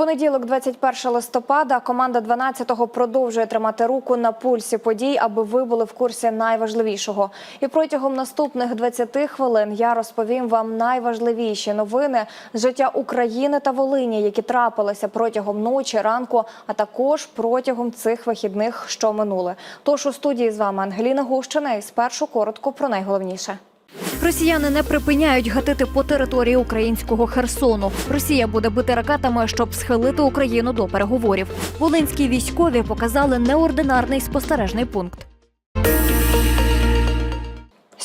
понеділок, 21 листопада, команда 12-го продовжує тримати руку на пульсі подій, аби ви були в курсі найважливішого. І протягом наступних 20 хвилин я розповім вам найважливіші новини з життя України та Волині, які трапилися протягом ночі, ранку, а також протягом цих вихідних, що минули. Тож у студії з вами Ангеліна Гущина і спершу коротко про найголовніше. Росіяни не припиняють гатити по території українського Херсону. Росія буде бити ракетами, щоб схилити Україну до переговорів. Волинські військові показали неординарний спостережний пункт.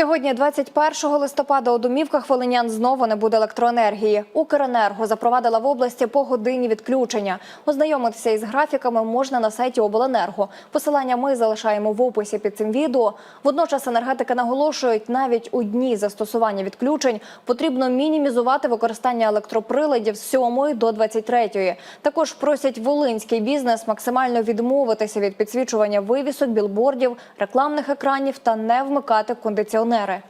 Сьогодні, 21 листопада, у домівках волинян знову не буде електроенергії. Укренерго запровадила в області по годині відключення. Ознайомитися із графіками можна на сайті обленерго. Посилання ми залишаємо в описі під цим відео. Водночас енергетики наголошують, навіть у дні застосування відключень потрібно мінімізувати використання електроприладів з 7 до 23. Також просять волинський бізнес максимально відмовитися від підсвічування вивісок, білбордів, рекламних екранів та не вмикати кондиціонери.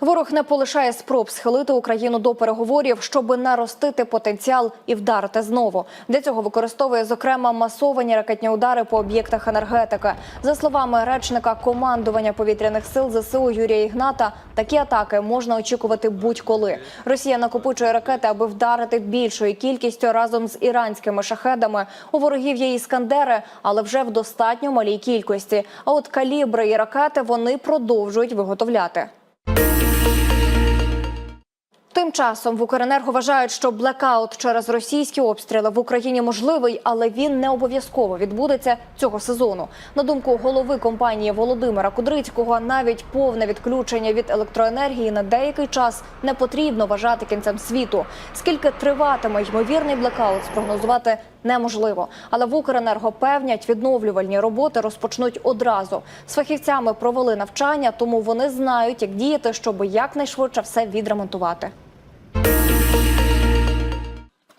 Ворог не полишає спроб схилити Україну до переговорів, щоби наростити потенціал і вдарити знову. Для цього використовує зокрема масовані ракетні удари по об'єктах енергетики. За словами речника командування повітряних сил ЗСУ Юрія Ігната, такі атаки можна очікувати будь-коли. Росія накопичує ракети, аби вдарити більшою кількістю разом з іранськими шахедами. У ворогів є іскандери, але вже в достатньо малій кількості. А от калібри і ракети вони продовжують виготовляти. Тим часом в Укренерго вважають, що блекаут через російські обстріли в Україні можливий, але він не обов'язково відбудеться цього сезону. На думку голови компанії Володимира Кудрицького, навіть повне відключення від електроенергії на деякий час не потрібно вважати кінцем світу. Скільки триватиме ймовірний блекаут, спрогнозувати неможливо. Але в Укренерго певнять, відновлювальні роботи розпочнуть одразу. З фахівцями провели навчання, тому вони знають, як діяти, щоб якнайшвидше все відремонтувати.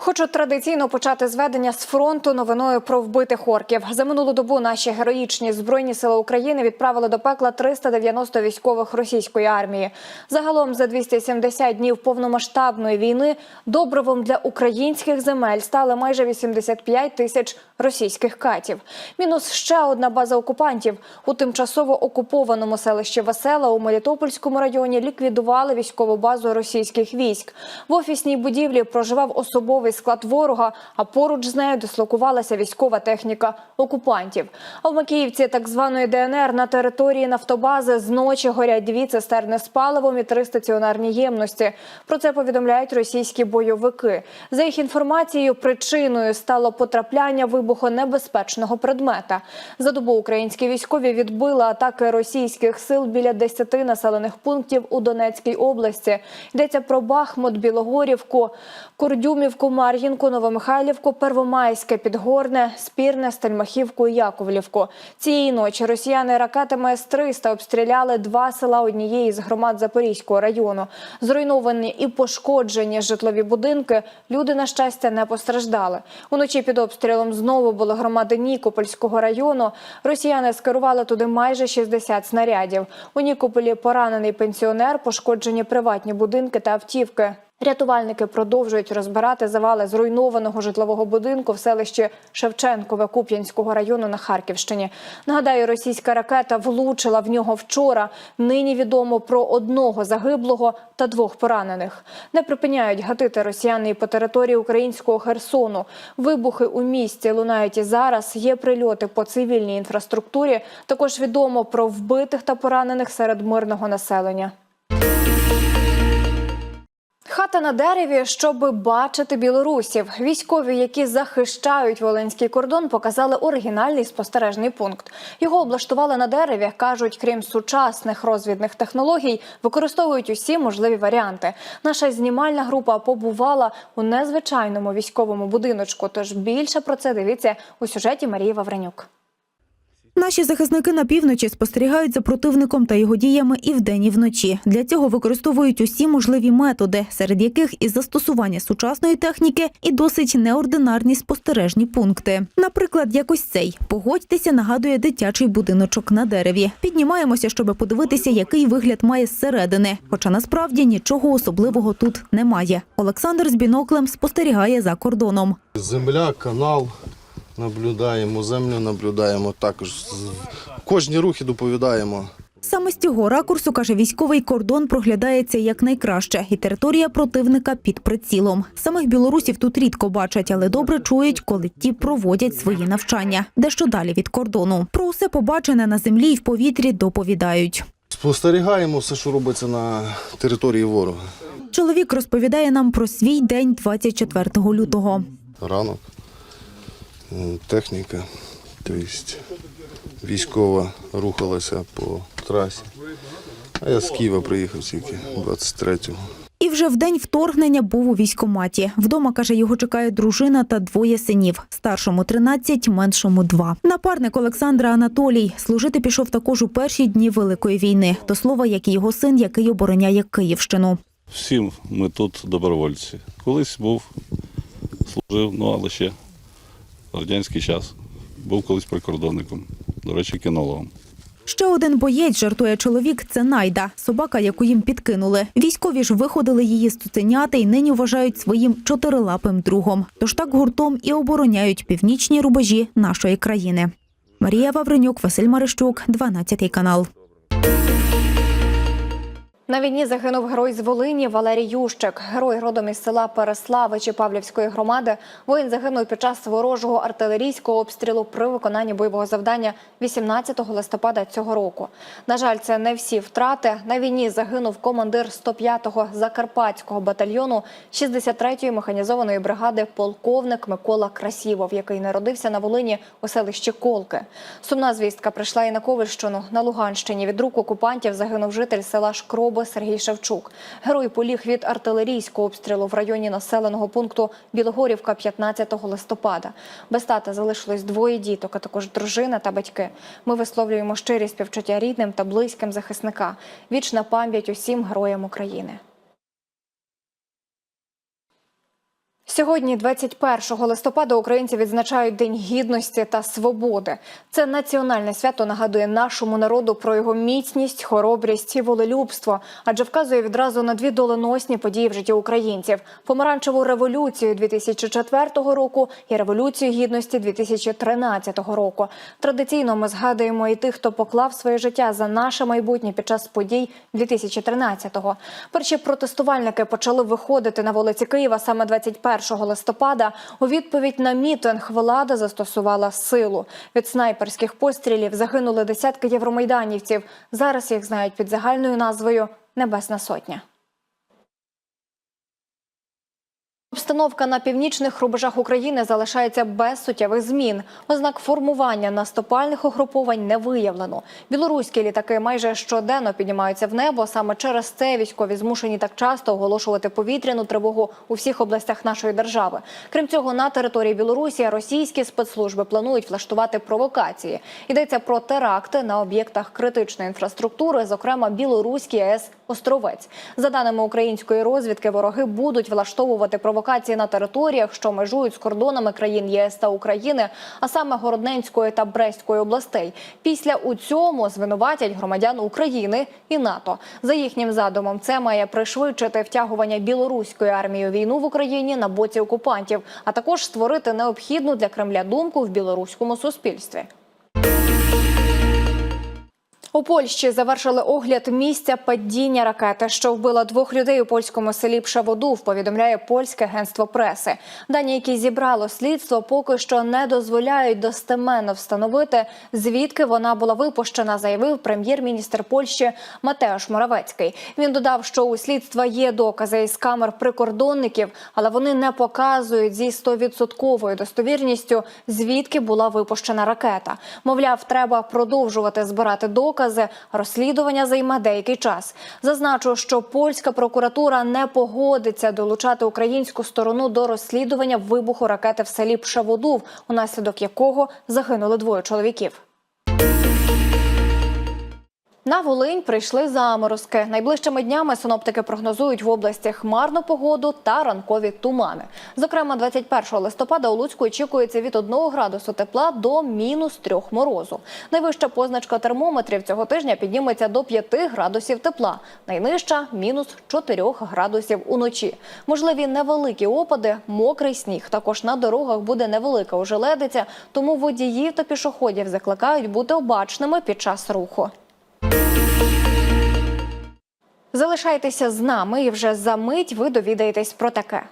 Хочу традиційно почати зведення з фронту новиною про вбитих орків. За минулу добу наші героїчні збройні сили України відправили до пекла 390 військових російської армії. Загалом за 270 днів повномасштабної війни добривом для українських земель стали майже 85 тисяч російських катів. Мінус ще одна база окупантів у тимчасово окупованому селищі Весела у Мелітопольському районі ліквідували військову базу російських військ. В офісній будівлі проживав особовий склад ворога, а поруч з нею дислокувалася військова техніка окупантів. А в Макіївці так званої ДНР на території нафтобази зночі горять дві цистерни з паливом і три стаціонарні ємності. Про це повідомляють російські бойовики. За їх інформацією, причиною стало потрапляння вибухонебезпечного предмета. За добу українські військові відбили атаки російських сил біля 10 населених пунктів у Донецькій області. Йдеться про Бахмут, Білогорівку, Кордюмівку, Мар'їнку, Новомихайлівку, Первомайське, Підгорне, Спірне, Стельмахівку і Яковлівку. Цієї ночі росіяни ракетами С-300 обстріляли два села однієї з громад Запорізького району. Зруйновані і пошкоджені житлові будинки. Люди, на щастя, не постраждали. Уночі під обстрілом знову були громади Нікопольського району. Росіяни скерували туди майже 60 снарядів. У Нікополі поранений пенсіонер, пошкоджені приватні будинки та автівки. Рятувальники продовжують розбирати завали зруйнованого житлового будинку в селищі Шевченкове Куп'янського району на Харківщині. Нагадаю, російська ракета влучила в нього вчора. Нині відомо про одного загиблого та двох поранених. Не припиняють гатити росіяни і по території українського Херсону. Вибухи у місті лунають і зараз. Є прильоти по цивільній інфраструктурі. Також відомо про вбитих та поранених серед мирного населення. Хата на дереві, щоб бачити білорусів. Військові, які захищають волинський кордон, показали оригінальний спостережний пункт. Його облаштували на дереві. кажуть, крім сучасних розвідних технологій, використовують усі можливі варіанти. Наша знімальна група побувала у незвичайному військовому будиночку. Тож більше про це дивіться у сюжеті Марії Вавренюк. Наші захисники на півночі спостерігають за противником та його діями і вдень, і вночі. Для цього використовують усі можливі методи, серед яких і застосування сучасної техніки, і досить неординарні спостережні пункти. Наприклад, якось цей погодьтеся, нагадує дитячий будиночок на дереві. Піднімаємося, щоб подивитися, який вигляд має зсередини. Хоча насправді нічого особливого тут немає. Олександр з біноклем спостерігає за кордоном. Земля, канал наблюдаємо, землю наблюдаємо. Також кожні рухи доповідаємо. Саме з цього ракурсу, каже військовий, кордон проглядається якнайкраще, і територія противника під прицілом. Самих білорусів тут рідко бачать, але добре чують, коли ті проводять свої навчання. Дещо далі від кордону. Про усе побачене на землі і в повітрі доповідають. Спостерігаємо все, що робиться на території ворога. Чоловік розповідає нам про свій день 24 лютого. Ранок, техніка, тобто військова рухалася по трасі. А я з Києва приїхав тільки 23-го. І вже в день вторгнення був у військкоматі. Вдома, каже, його чекає дружина та двоє синів. Старшому 13, меншому 2. Напарник Олександра Анатолій служити пішов також у перші дні Великої війни. До слова, як і його син, який обороняє Київщину. Всі ми тут добровольці. Колись був, служив, ну але ще радянський час. Був колись прикордонником, до речі, кінологом. Ще один боєць, жартує чоловік, це Найда, собака, яку їм підкинули. Військові ж виходили її з цуценяти і нині вважають своїм чотирилапим другом. Тож так гуртом і обороняють північні рубежі нашої країни. Марія Вавренюк, Василь Марищук, 12 канал. На війні загинув герой з Волині Валерій Ющик. Герой родом із села Переславичі Павлівської громади. Воїн загинув під час ворожого артилерійського обстрілу при виконанні бойового завдання 18 листопада цього року. На жаль, це не всі втрати. На війні загинув командир 105-го Закарпатського батальйону 63-ї механізованої бригади полковник Микола Красівов, який народився на Волині у селищі Колки. Сумна звістка прийшла і на Ковальщину. На Луганщині від рук окупантів загинув житель села Шкроби Сергій Шевчук. Герой поліг від артилерійського обстрілу в районі населеного пункту Білогорівка 15 листопада. Без тата залишилось двоє діток, а також дружина та батьки. Ми висловлюємо щирі співчуття рідним та близьким захисника. Вічна пам'ять усім героям України. Сьогодні, 21 листопада, українці відзначають День гідності та свободи. Це національне свято нагадує нашому народу про його міцність, хоробрість і волелюбство, адже вказує відразу на дві доленосні події в житті українців: помаранчеву революцію 2004 року і революцію гідності 2013 року. Традиційно ми згадуємо і тих, хто поклав своє життя за наше майбутнє під час подій 2013-го. Перші протестувальники почали виходити на вулиці Києва саме 21 листопада. У відповідь на мітинг влада застосувала силу. Від снайперських пострілів загинули десятки євромайданівців. Зараз їх знають під загальною назвою Небесна Сотня. Обстановка на північних рубежах України залишається без суттєвих змін. Ознак формування наступальних угруповань не виявлено. Білоруські літаки майже щоденно піднімаються в небо. Саме через це військові змушені так часто оголошувати повітряну тривогу у всіх областях нашої держави. Крім цього, на території Білорусі російські спецслужби планують влаштувати провокації. Йдеться про теракти на об'єктах критичної інфраструктури, зокрема Білоруський АЕС Островець. За даними української розвідки, вороги будуть влаштовувати провокації на територіях, що межують з кордонами країн ЄС та України, а саме Городненської та Брестської областей. Після у цьому звинуватять громадян України і НАТО. За їхнім задумом, це має пришвидшити втягування білоруської армії війну в Україні на боці окупантів, а також створити необхідну для Кремля думку в білоруському суспільстві. У Польщі завершили огляд місця падіння ракети, що вбила двох людей у польському селі Пшаводув, повідомляє польське агентство преси. Дані, які зібрало слідство, поки що не дозволяють достеменно встановити, звідки вона була випущена, заявив прем'єр-міністр Польщі Матеуш Моравецький. Він додав, що у слідства є докази із камер прикордонників, але вони не показують зі 100% достовірністю, звідки була випущена ракета. Мовляв, треба продовжувати збирати докази. Розслідування займе деякий час. Зазначу, що польська прокуратура не погодиться долучати українську сторону до розслідування вибуху ракети в селі Пшаводув, унаслідок якого загинули двоє чоловіків. На Волинь прийшли заморозки. Найближчими днями синоптики прогнозують в області хмарну погоду та ранкові тумани. Зокрема, 21 листопада у Луцьку очікується від 1 градусу тепла до мінус 3 морозу. Найвища позначка термометрів цього тижня підніметься до 5 градусів тепла. Найнижча мінус 4 градусів уночі. Можливі невеликі опади, мокрий сніг. Також на дорогах буде невелика ожеледиця, тому водіїв та пішоходів закликають бути обачними під час руху. Залишайтеся з нами і вже за мить ви довідаєтесь про таке.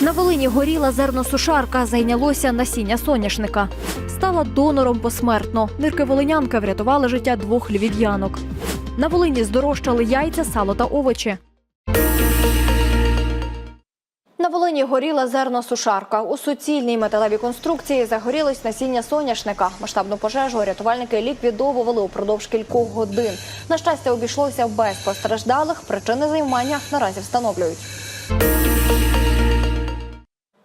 На Волині горіла зерносушарка, зайнялося насіння соняшника. Стала донором посмертно. Нирки волинянки врятували життя двох львів'янок. На Волині здорожчали яйця, сало та овочі. Волині горіла зерносушарка. У суцільній металевій конструкції загорілось насіння соняшника. Масштабну пожежу рятувальники ліквідовували упродовж кількох годин. На щастя, обійшлося без постраждалих. Причини займання наразі встановлюють.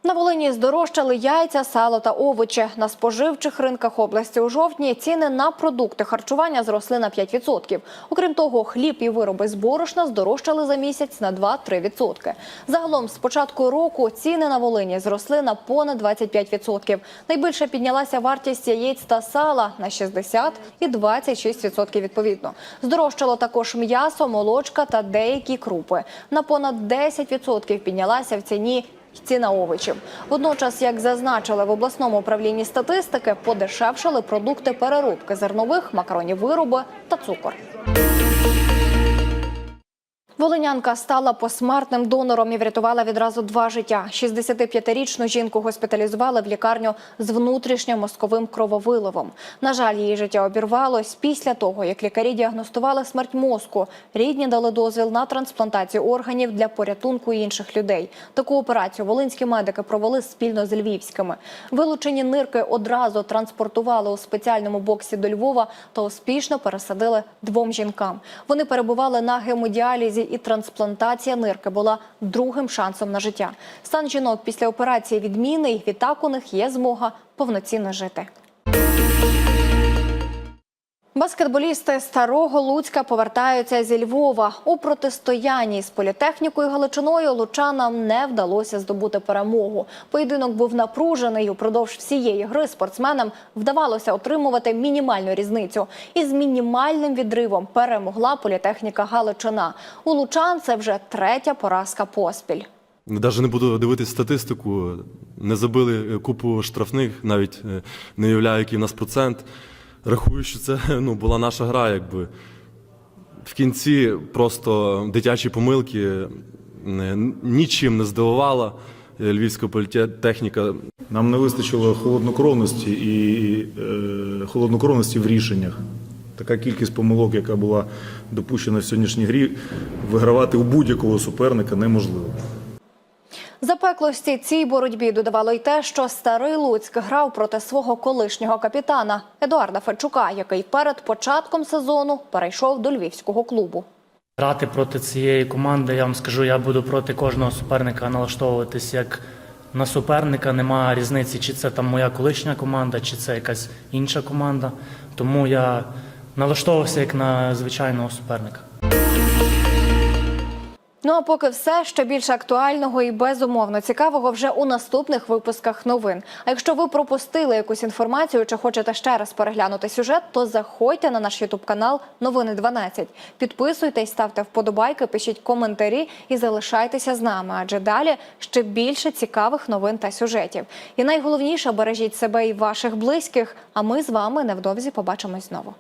На Волині здорожчали яйця, сало та овочі. На споживчих ринках області у жовтні ціни на продукти харчування зросли на 5%. Окрім того, хліб і вироби з борошна здорожчали за місяць на 2-3%. Загалом з початку року ціни на Волині зросли на понад 25%. Найбільше піднялася вартість яєць та сала на 60 і 26% відповідно. Здорожчало також м'ясо, молочка та деякі крупи. На понад 10% піднялася в ціні ціна овочів. Водночас, як зазначили в обласному управлінні статистики, подешевшали продукти переробки зернових, макаронів вироби та цукор. Волинянка стала посмертним донором і врятувала відразу два життя. 65-річну жінку госпіталізували в лікарню з внутрішньомозковим крововиливом. На жаль, її життя обірвалось після того, як лікарі діагностували смерть мозку. Рідні дали дозвіл на трансплантацію органів для порятунку інших людей. Таку операцію волинські медики провели спільно з львівськими. Вилучені нирки одразу транспортували у спеціальному боксі до Львова та успішно пересадили двом жінкам. Вони перебували на гемодіалізі, і трансплантація нирки була другим шансом на життя. Стан жінок після операції відмінний. Відтак у них є змога повноцінно жити. Баскетболісти старого Луцька повертаються зі Львова. У протистоянні з політехнікою Галичиною лучанам не вдалося здобути перемогу. Поєдинок був напружений. Упродовж всієї гри спортсменам вдавалося отримувати мінімальну різницю. І з мінімальним відривом перемогла політехніка Галичина. У лучан це вже третя поразка поспіль. Навіть не буду дивитися статистику. Не забили купу штрафних, навіть е, не уявляю, який в нас процент. Рахую, що це ну, була наша гра, якби. В кінці просто дитячі помилки е, нічим не здивувала е, львівська політехніка. Нам не вистачило холоднокровності і е, холоднокровності в рішеннях. Така кількість помилок, яка була допущена в сьогоднішній грі, вигравати у будь-якого суперника неможливо. Запеклості цій боротьбі додавало й те, що старий Луцьк грав проти свого колишнього капітана Едуарда Федчука, який перед початком сезону перейшов до львівського клубу. Грати проти цієї команди, я вам скажу, я буду проти кожного суперника налаштовуватись як на суперника. Немає різниці, чи це там моя колишня команда, чи це якась інша команда. Тому я налаштовувався як на звичайного суперника. Ну а поки все ще більше актуального і безумовно цікавого вже у наступних випусках новин. А якщо ви пропустили якусь інформацію чи хочете ще раз переглянути сюжет, то заходьте на наш ютуб канал Новини 12. Підписуйтесь, ставте вподобайки, пишіть коментарі і залишайтеся з нами. Адже далі ще більше цікавих новин та сюжетів. І найголовніше бережіть себе і ваших близьких. А ми з вами невдовзі побачимось знову.